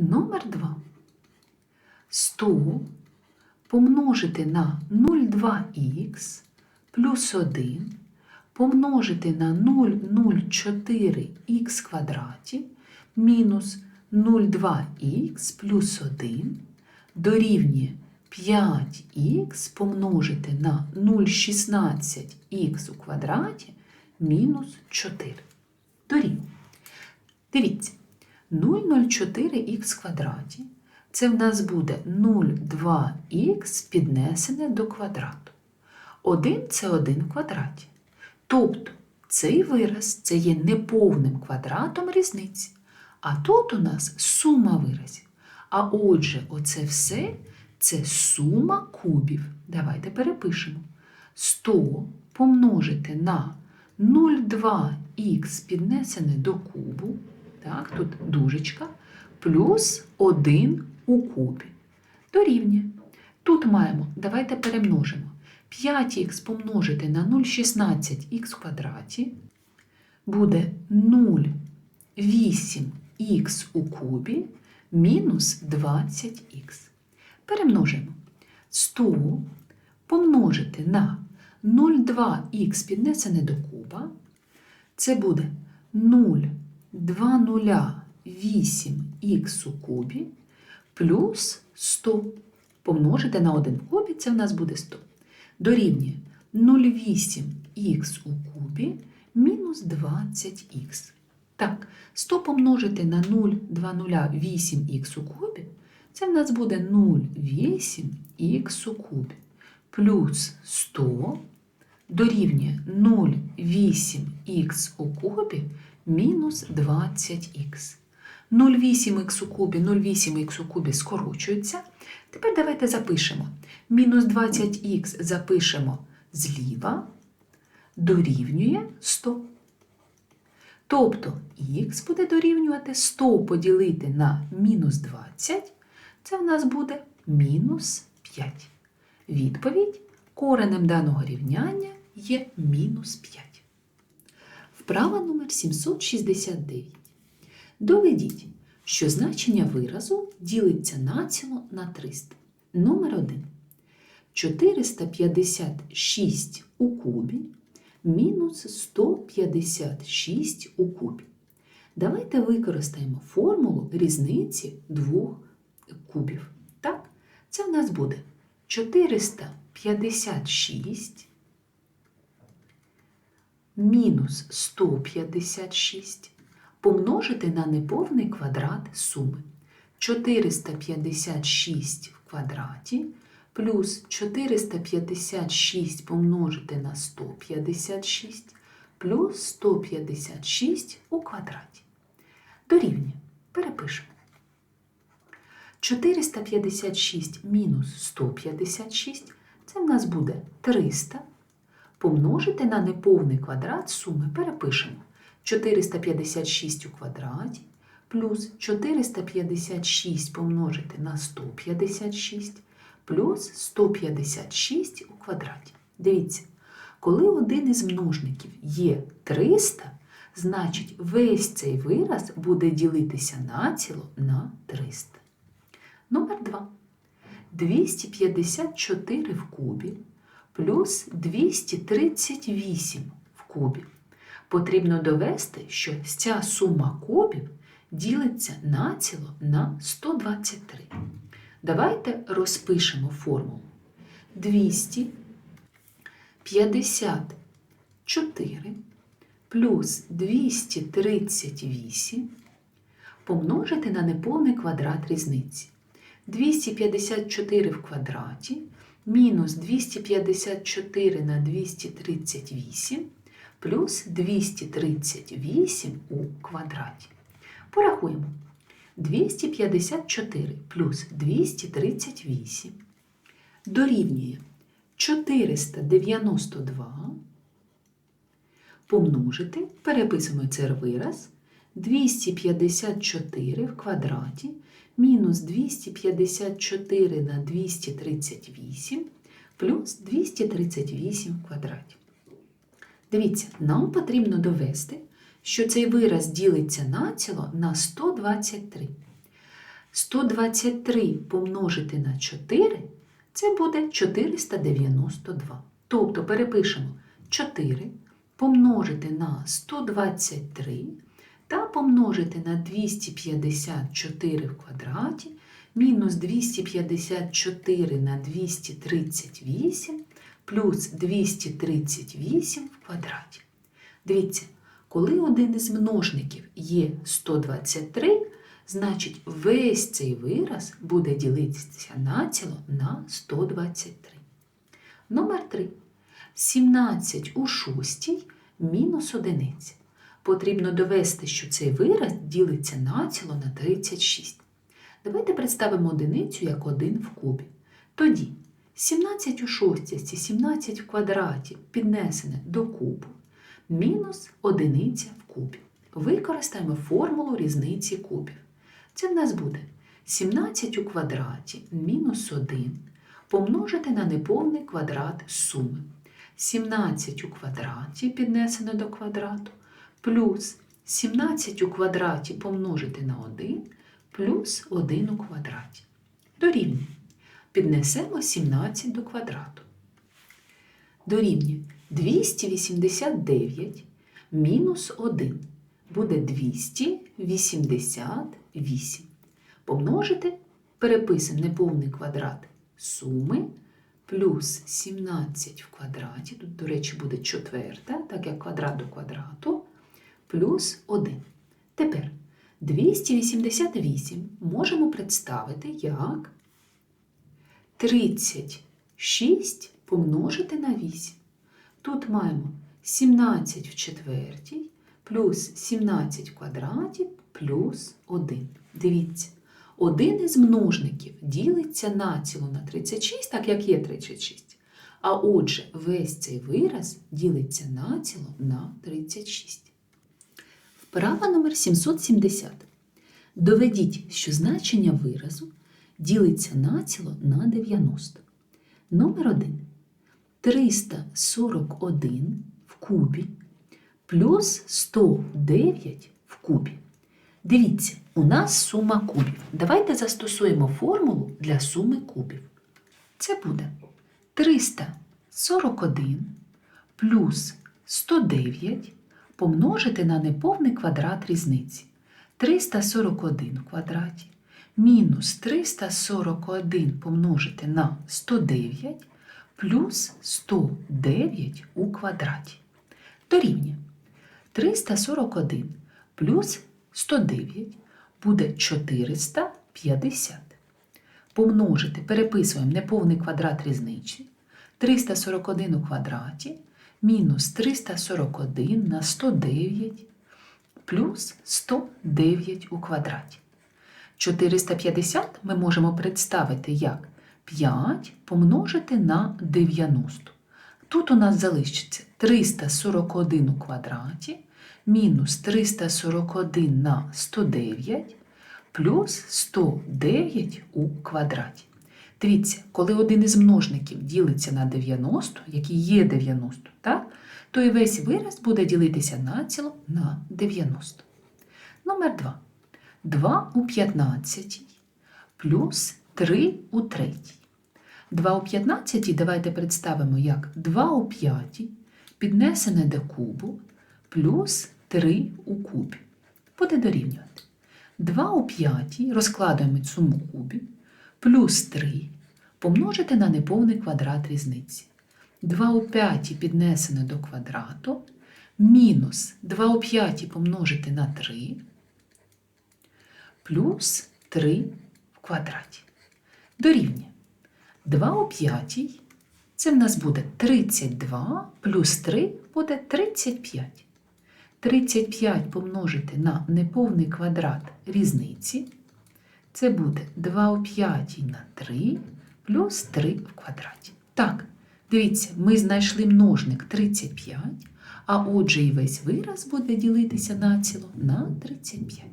Номер 2. 100 помножити на 0,2х плюс 1 помножити на 0,04х квадраті мінус 0,2х плюс 1 дорівнює 5х помножити на 0,16х у квадраті мінус 4. Дорівнює. Дивіться, 0,04х квадраті це в нас буде 0,2х піднесене до квадрату. 1 це 1 в квадраті. Тобто цей вираз це є неповним квадратом різниці. А тут у нас сума виразів. А отже, оце все це сума кубів. Давайте перепишемо. 100 помножити на 0,2х піднесене до кубу. Так, тут дужечка, плюс 1 у кубі. Дорівнює. Тут маємо, давайте перемножимо. 5х помножити на 0,16х в квадраті буде 0,8х у кубі мінус 20х. Перемножимо. 100 помножити на 0,2х піднесене до куба. Це буде 0,208х у кубі плюс 100. Помножити на 1 в кубі, це в нас буде 100. Дорівнює 0,8х у кубі мінус 20х. Так, 100 помножити на 0,208х у кубі, це в нас буде 0,8х у кубі плюс 100 дорівнює 0,8х у кубі мінус 20х. 0,8х у кубі, 0,8х у кубі скорочується. Тепер давайте запишемо. Мінус 20х запишемо зліва, дорівнює 100. Тобто х буде дорівнювати 100 поділити на мінус 20, це в нас буде мінус 5. Відповідь коренем даного рівняння є мінус 5. Вправа номер 769. Доведіть, що значення виразу ділиться націло на 300. Номер 1. 456 у кубі мінус 156 у кубі. Давайте використаємо формулу різниці двох кубів. Так? Це в нас буде 456 мінус 156 помножити на неповний квадрат суми. 456 в квадраті плюс 456 помножити на 156 плюс 156 у квадраті. Дорівнює. Перепишемо. 456 мінус 156 це в нас буде 300 помножити на неповний квадрат суми перепишемо 456 у квадраті плюс 456 помножити на 156 плюс 156 у квадраті. Дивіться, коли один із множників є 300, значить весь цей вираз буде ділитися націло на 300. Номер 2. 254 в кубі плюс 238 в кубі. Потрібно довести, що ця сума кубів ділиться націло на 123. Давайте розпишемо формулу. 254 плюс 238 помножити на неповний квадрат різниці. 254 в квадраті мінус 254 на 238 плюс 238 у квадраті. Порахуємо. 254 плюс 238 дорівнює 492 помножити, переписуємо цей вираз, 254 в квадраті мінус 254 на 238 плюс 238 в квадраті. Дивіться, нам потрібно довести, що цей вираз ділиться націло на 123. 123 помножити на 4 це буде 492. Тобто перепишемо 4 помножити на 123 та помножити на 254 в квадраті мінус 254 на 238 плюс 238 в квадраті. Дивіться, коли один із множників є 123, значить весь цей вираз буде ділитися націло на 123. Номер 3. 17 у шостій мінус одиниця. Потрібно довести, що цей вираз ділиться націло на 36. Давайте представимо одиницю як 1 в кубі. Тоді 17 у шостій, 17 в квадраті піднесене до кубу мінус одиниця в кубі. Використаємо формулу різниці кубів. Це в нас буде 17 у квадраті мінус 1 помножити на неповний квадрат суми. 17 у квадраті піднесено до квадрату плюс 17 у квадраті помножити на 1 плюс 1 у квадраті. Дорівнює. Піднесемо 17 до квадрату. Дорівнює 289 мінус 1 буде 288. Помножити переписуємо неповний квадрат суми плюс 17 в квадраті, тут, до речі, буде четверта, так як квадрат до квадрату, плюс 1. Тепер 288 можемо представити як 36 помножити на 8. Тут маємо 17 в четвертій плюс 17 в квадраті плюс 1. Дивіться, один із множників ділиться націло на 36, так як є 36. А отже, весь цей вираз ділиться націло на 36. Вправа номер 770. Доведіть, що значення виразу ділиться націло на 90. Номер 1. 341 в кубі плюс 109 в кубі. Дивіться, у нас сума кубів. Давайте застосуємо формулу для суми кубів. Це буде 341 плюс 109 помножити на неповний квадрат різниці. 341 в квадраті мінус 341 помножити на 109 плюс 109 у квадраті. Дорівнює 341 плюс 109 буде 450. Помножити, переписуємо неповний квадрат різниці. 341 у квадраті мінус 341 на 109 плюс 109 у квадраті. 450 ми можемо представити як 5 помножити на 90. Тут у нас залишиться 341 у квадраті мінус 341 на 109 плюс 109 у квадраті. Дивіться, коли один із множників ділиться на 90, який є 90, так, то і весь вираз буде ділитися націло на 90. Номер 2. 2 у 15 плюс 3 у 3. 2 у 15 давайте представимо як 2 у 5 піднесене до кубу плюс 3 у кубі. Буде дорівнювати. 2 у 5 розкладаємо суму кубів плюс 3 помножити на неповний квадрат різниці. 2 у 5 піднесене до квадрату мінус 2 у 5 помножити на 3 плюс 3 в квадраті. Дорівнює 2 у 5 це в нас буде 32 плюс 3 буде 35. 35 помножити на неповний квадрат різниці. Це буде 2 у 5 на 3 плюс 3 в квадраті. Так, дивіться, ми знайшли множник 35, а отже і весь вираз буде ділитися націло на 35.